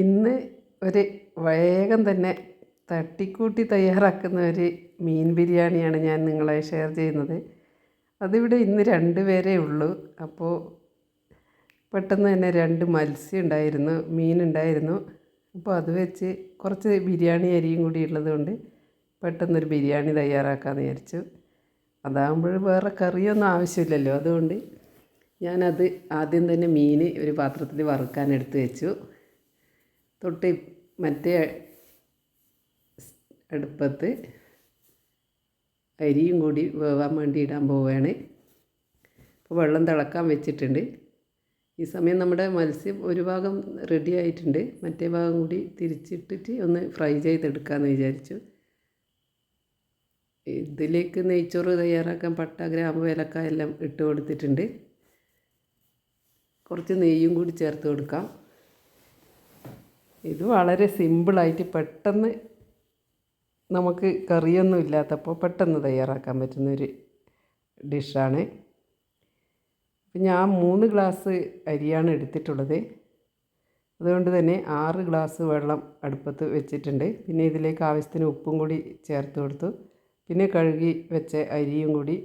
ഇന്ന് ഒരു വേഗം തന്നെ തട്ടിക്കൂട്ടി തയ്യാറാക്കുന്ന ഒരു മീൻ ബിരിയാണിയാണ് ഞാൻ നിങ്ങളെ ഷെയർ ചെയ്യുന്നത്. അതിവിടെ ഇന്ന് രണ്ട് പേരേ ഉള്ളൂ. അപ്പോൾ പെട്ടെന്ന് തന്നെ രണ്ട് മത്സ്യം ഉണ്ടായിരുന്നു മീൻ ഉണ്ടായിരുന്നു. അപ്പോൾ അത് വെച്ച് കുറച്ച് ബിരിയാണി അരിയും കൂടി ഉള്ളതുകൊണ്ട് പെട്ടെന്നൊരു ബിരിയാണി തയ്യാറാക്കാമെന്ന് വിചാരിച്ചു. അതാകുമ്പോൾ വേറെ കറിയൊന്നും ആവശ്യമില്ലല്ലോ. അതുകൊണ്ട് ഞാനത് ആദ്യം തന്നെ മീൻ ഒരു പാത്രത്തിൽ വറുക്കാൻ എടുത്ത് വെച്ചു. തൊട്ട് മറ്റേ അടുപ്പത്ത് അരിയും കൂടി വേവാൻ വേണ്ടി ഇടാൻ പോവുകയാണ്. അപ്പോൾ വെള്ളം തിളക്കാൻ വെച്ചിട്ടുണ്ട്. ഈ സമയം നമ്മുടെ മത്സ്യം ഒരു ഭാഗം റെഡി ആയിട്ടുണ്ട്. മറ്റേ ഭാഗം കൂടി തിരിച്ചിട്ടിട്ട് ഒന്ന് ഫ്രൈ ചെയ്തെടുക്കാമെന്ന് വിചാരിച്ചു. ഇതിലേക്ക് നെയ്ച്ചോറ് തയ്യാറാക്കാൻ പട്ട ഗ്രാമ്പ് ഏലക്ക എല്ലാം ഇട്ട് കൊടുത്തിട്ടുണ്ട്. കുറച്ച് നെയ്യും കൂടി ചേർത്ത് കൊടുക്കാം. ഇത് വളരെ സിമ്പിളായിട്ട് പെട്ടെന്ന് നമുക്ക് കറിയൊന്നും ഇല്ലാത്തപ്പോൾ പെട്ടെന്ന് തയ്യാറാക്കാൻ പറ്റുന്നൊരു ഡിഷാണ്. ഞാൻ മൂന്ന് ഗ്ലാസ് അരിയാണ് എടുത്തിട്ടുള്ളത്. അതുകൊണ്ട് തന്നെ ആറ് ഗ്ലാസ് വെള്ളം അടുപ്പത്ത് വെച്ചിട്ടുണ്ട്. പിന്നെ ഇതിലേക്ക് ആവശ്യത്തിന് ഉപ്പും കൂടി ചേർത്ത് കൊടുത്തു. പിന്നെ കഴുകി വെച്ച അരിയും കൂടി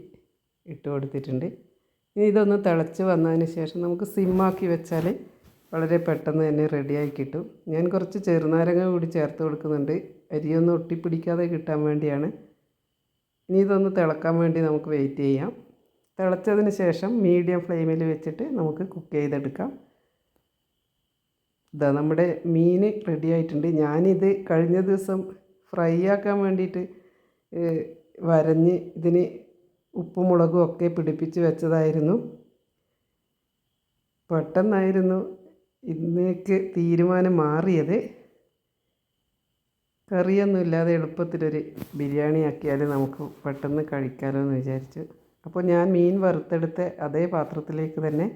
ഇട്ട് കൊടുത്തിട്ടുണ്ട്. ഇനി ഇതൊന്ന് തിളച്ച് വന്നതിന് ശേഷം നമുക്ക് സിമ്മാക്കി വെച്ചാൽ വളരെ പെട്ടെന്ന് തന്നെ റെഡിയായി കിട്ടും. ഞാൻ കുറച്ച് ചെറുനാരങ്ങ കൂടി ചേർത്ത് കൊടുക്കുന്നുണ്ട്. അരിയൊന്നും ഒട്ടിപ്പിടിക്കാതെ കിട്ടാൻ വേണ്ടിയാണ്. ഇനി ഇതൊന്ന് തിളക്കാൻ വേണ്ടി നമുക്ക് വെയിറ്റ് ചെയ്യാം. തിളച്ചതിന് ശേഷം മീഡിയം ഫ്ലെയിമിൽ വെച്ചിട്ട് നമുക്ക് കുക്ക് ചെയ്തെടുക്കാം. ഇതാ നമ്മുടെ മീൻ റെഡി ആയിട്ടുണ്ട്. ഞാനിത് കഴിഞ്ഞ ദിവസം ഫ്രൈ ആക്കാൻ വേണ്ടിയിട്ട് വരഞ്ഞ് ഇതിന് ഉപ്പും മുളകും ഒക്കെ പിടിപ്പിച്ച് വെച്ചതായിരുന്നു. പെട്ടെന്നായിരുന്നു ഇന്നേക്ക് തീരുമാനം മാറിയത് കറിയൊന്നും ഇല്ലാതെ എളുപ്പത്തിലൊരു ബിരിയാണി ആക്കിയാൽ നമുക്ക് പെട്ടെന്ന് കഴിക്കാമല്ലോ എന്ന് വിചാരിച്ചു. അപ്പോൾ ഞാൻ മീൻ വറുത്തെടുത്ത അതേ പാത്രത്തിലേക്ക് തന്നെ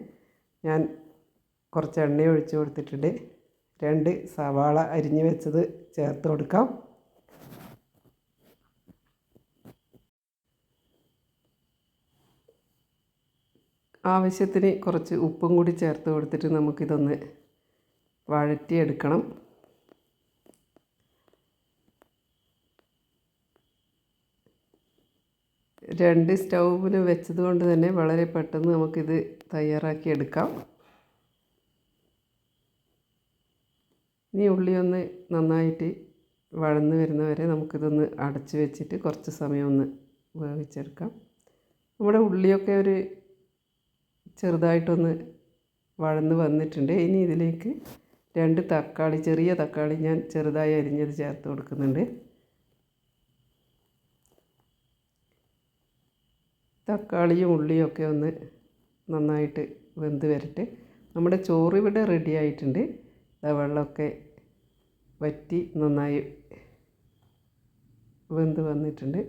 ഞാൻ കുറച്ച് എണ്ണ ഒഴിച്ച് കൊടുത്തിട്ടുണ്ട്. രണ്ട് സവാള അരിഞ്ഞു വെച്ചത് ചേർത്ത് കൊടുക്കാം. ആവശ്യത്തിന് കുറച്ച് ഉപ്പും കൂടി ചേർത്ത് കൊടുത്തിട്ട് നമുക്കിതൊന്ന് വഴറ്റിയെടുക്കണം. രണ്ട് സ്റ്റൗവിൽ വെച്ചത് കൊണ്ട് തന്നെ വളരെ പെട്ടെന്ന് നമുക്കിത് തയ്യാറാക്കി എടുക്കാം. ഇനി ഉള്ളി ഒന്ന് നന്നായിട്ട് വഴന്ന് വരുന്നവരെ നമുക്കിതൊന്ന് അടച്ച് വെച്ചിട്ട് കുറച്ച് സമയം ഒന്ന് വേവിച്ചെടുക്കാം. നമ്മുടെ ഉള്ളിയൊക്കെ ഒരു ചെറുതായിട്ടൊന്ന് വഴന്ന് വന്നിട്ടുണ്ട്. ഇനി ഇതിലേക്ക് രണ്ട് തക്കാളി ചെറിയ തക്കാളി ഞാൻ ചെറുതായി അരിഞ്ഞത് ചേർത്ത് കൊടുക്കുന്നുണ്ട്. തക്കാളിയും ഉള്ളിയും ഒക്കെ ഒന്ന് നന്നായിട്ട് വെന്ത് വരട്ടെ. നമ്മുടെ ചോറ് ഇവിടെ റെഡി ആയിട്ടുണ്ട്. വെള്ളമൊക്കെ വറ്റി നന്നായി വെന്ത് വന്നിട്ടുണ്ട്.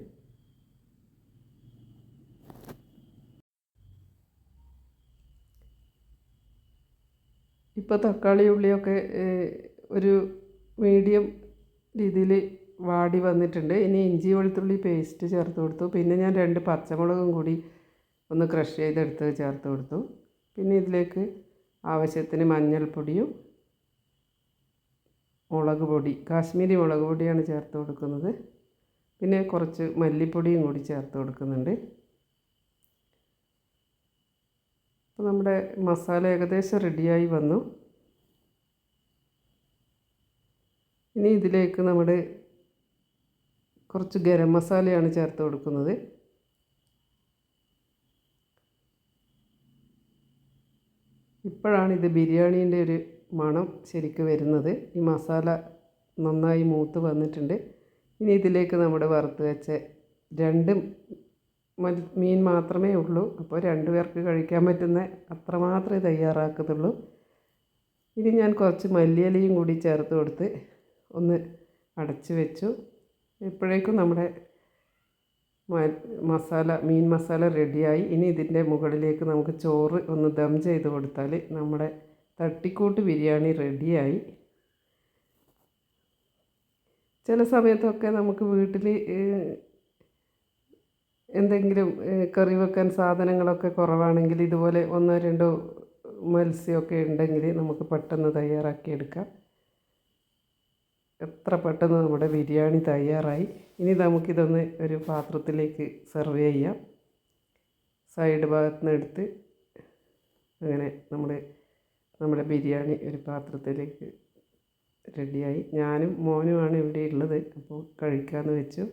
ഇപ്പോൾ തക്കാളി ഉള്ളിയൊക്കെ ഒരു മീഡിയം രീതിയിൽ വാടി വന്നിട്ടുണ്ട്. ഇനി ഇഞ്ചി വെളുത്തുള്ളി പേസ്റ്റ് ചേർത്ത് കൊടുത്തു. പിന്നെ ഞാൻ രണ്ട് പച്ചമുളകും കൂടി ഒന്ന് ക്രഷ് ചെയ്തെടുത്ത് ചേർത്ത് കൊടുത്തു. പിന്നെ ഇതിലേക്ക് ആവശ്യത്തിന് മഞ്ഞൾപ്പൊടിയും മുളക് പൊടി കാശ്മീരി മുളക് പൊടിയാണ് ചേർത്ത് കൊടുക്കുന്നത്. പിന്നെ കുറച്ച് മല്ലിപ്പൊടിയും കൂടി ചേർത്ത് കൊടുക്കുന്നുണ്ട്. അപ്പോൾ നമ്മുടെ മസാല ഏകദേശം റെഡിയായി വന്നു. ഇനി ഇതിലേക്ക് നമ്മൾ കുറച്ച് ഗരം മസാലയാണ് ചേർത്ത് കൊടുക്കുന്നത്. ഇപ്പോഴാണ് ഇത് ബിരിയാണീന്റെ ഒരു മണം ശരിക്ക് വരുന്നത്. ഈ മസാല നന്നായി മൂത്ത് വന്നിട്ടുണ്ട്. ഇനി ഇതിലേക്ക് നമ്മുടെ വറുത്ത് വെച്ച രണ്ട് മീൻ മാത്രമേ ഉള്ളൂ. അപ്പോൾ രണ്ട് പേർക്ക് കഴിക്കാൻ പറ്റുന്ന അത്ര മാത്രമേ തയ്യാറാക്കത്തുള്ളൂ. ഇനി ഞാൻ കുറച്ച് മല്ലിയിലയും കൂടി ചേർത്ത് കൊടുത്ത് ഒന്ന് അടച്ച് വെച്ചു. ഇപ്പോഴേക്കും നമ്മുടെ മസാല മീൻ മസാല റെഡിയായി. ഇനി ഇതിന്റെ മുകളിലേക്ക് നമുക്ക് ചോറ് ഒന്ന് ദം ചെയ്ത് കൊടുത്താൽ നമ്മുടെ തട്ടിക്കൂട്ട് ബിരിയാണി റെഡിയായി. ചില സമയത്തൊക്കെ നമുക്ക് വീട്ടിൽ എന്തെങ്കിലും കറി വെക്കാൻ സാധനങ്ങളൊക്കെ കുറവാണെങ്കിൽ ഇതുപോലെ ഒന്നോ രണ്ടോ മത്സ്യമൊക്കെ ഉണ്ടെങ്കിൽ നമുക്ക് പെട്ടെന്ന് തയ്യാറാക്കിയെടുക്കാം എത്ര പെട്ടെന്ന് നമ്മുടെ ബിരിയാണി തയ്യാറായി. ഇനി നമുക്കിതൊന്ന് ഒരു പാത്രത്തിലേക്ക് സെർവ് ചെയ്യാം. സൈഡ് ഭാഗത്ത് നിന്ന് എടുത്ത് അങ്ങനെ നമ്മുടെ നമ്മുടെ ബിരിയാണി ഒരു പാത്രത്തിലേക്ക് റെഡിയായി. ഞാനും മോനുമാണ് ഇവിടെ ഉള്ളത് അപ്പോൾ കഴിക്കാമെന്ന് വെച്ചു.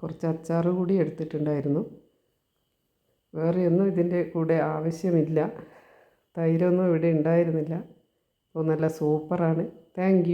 കുറച്ച് അച്ചാർ കൂടി എടുത്തിട്ടുണ്ടായിരുന്നു. വേറെ ഒന്നും ഇതിന്റെ കൂടെ ആവശ്യമില്ല. തൈരൊന്നും ഇവിടെ ഉണ്ടായിരുന്നില്ല. അപ്പോൾ നല്ല സൂപ്പറാണ്. താങ്ക്